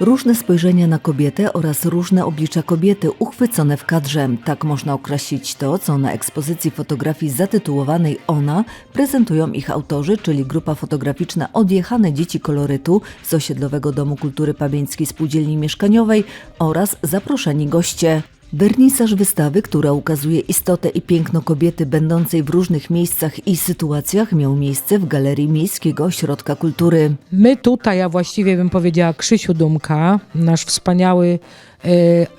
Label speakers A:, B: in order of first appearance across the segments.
A: Różne spojrzenia na kobietę oraz różne oblicza kobiety uchwycone w kadrze. Tak można określić to, co na ekspozycji fotografii zatytułowanej Ona prezentują ich autorzy, czyli grupa fotograficzna Odjechane Dzieci Kolorytu z Osiedlowego Domu Kultury Pabieńskiej Spółdzielni Mieszkaniowej oraz zaproszeni goście. Wernisaż wystawy, która ukazuje istotę i piękno kobiety będącej w różnych miejscach i sytuacjach, miał miejsce w Galerii Miejskiego Ośrodka Kultury.
B: My tutaj, a właściwie bym powiedziała Krzysiu Dumka, nasz wspaniały e,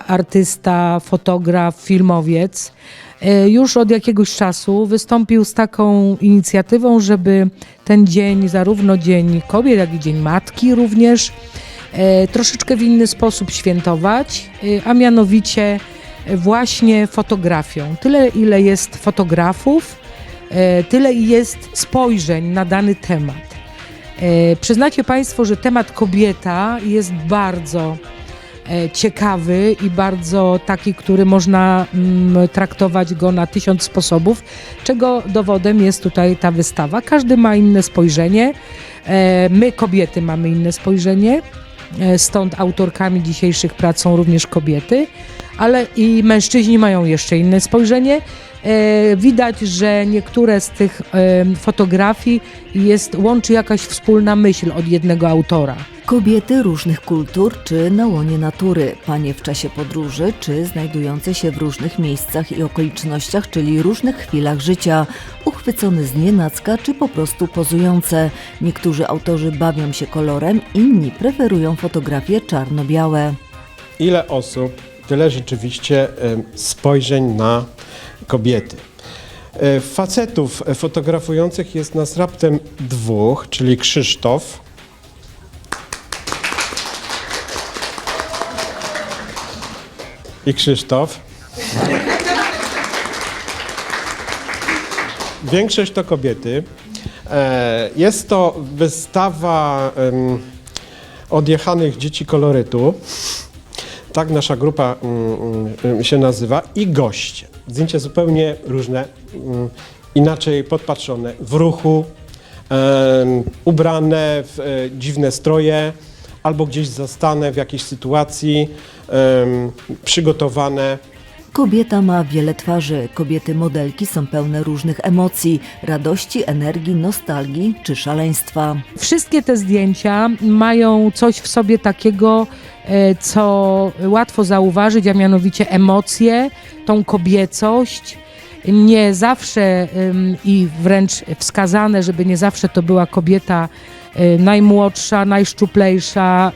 B: artysta, fotograf, filmowiec, e, już od jakiegoś czasu wystąpił z taką inicjatywą, żeby ten dzień, zarówno Dzień Kobiet, jak i Dzień Matki również, e, troszeczkę w inny sposób świętować, a mianowicie właśnie fotografią. Tyle, ile jest fotografów, e, tyle jest spojrzeń na dany temat. E, Przyznacie Państwo, że temat kobieta jest bardzo e, ciekawy i bardzo taki, który można mm, traktować go na tysiąc sposobów, czego dowodem jest tutaj ta wystawa. Każdy ma inne spojrzenie. My, kobiety, mamy inne spojrzenie. Stąd autorkami dzisiejszych prac są również kobiety, ale i mężczyźni mają jeszcze inne spojrzenie. E, Widać, że niektóre z tych e, fotografii jest, łączy jakaś wspólna myśl od jednego autora.
A: Kobiety różnych kultur czy na łonie natury, panie w czasie podróży, czy znajdujące się w różnych miejscach i okolicznościach, czyli różnych chwilach życia, uchwycone z nienacka czy po prostu pozujące. Niektórzy autorzy bawią się kolorem, inni preferują fotografie czarno-białe.
C: ile osób, tyle rzeczywiście spojrzeń na kobiety. E, Facetów fotografujących jest nas raptem dwóch, czyli Krzysztof. I Krzysztof. Większość to kobiety. E, Jest to wystawa odjechanych dzieci kolorytu. Tak nasza grupa mm, mm, się nazywa i goście. Zdjęcia zupełnie różne, mm, inaczej podpatrzone, w ruchu, ubrane w e, dziwne stroje, albo gdzieś zastane w jakiejś sytuacji, przygotowane.
A: Kobieta ma wiele twarzy. Kobiety modelki są pełne różnych emocji, radości, energii, nostalgii czy szaleństwa.
B: Wszystkie te zdjęcia mają coś w sobie takiego, e, co łatwo zauważyć, a mianowicie emocje, tą kobiecość. Nie zawsze i wręcz wskazane, żeby nie zawsze to była kobieta y, najmłodsza, najszczuplejsza,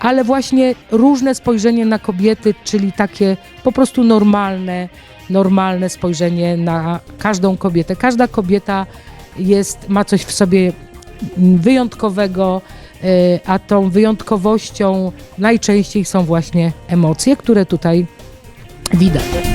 B: ale właśnie różne spojrzenie na kobiety, czyli takie po prostu normalne, normalne spojrzenie na każdą kobietę. Każda kobieta jest, ma coś w sobie wyjątkowego, y, a tą wyjątkowością najczęściej są właśnie emocje, które tutaj widać.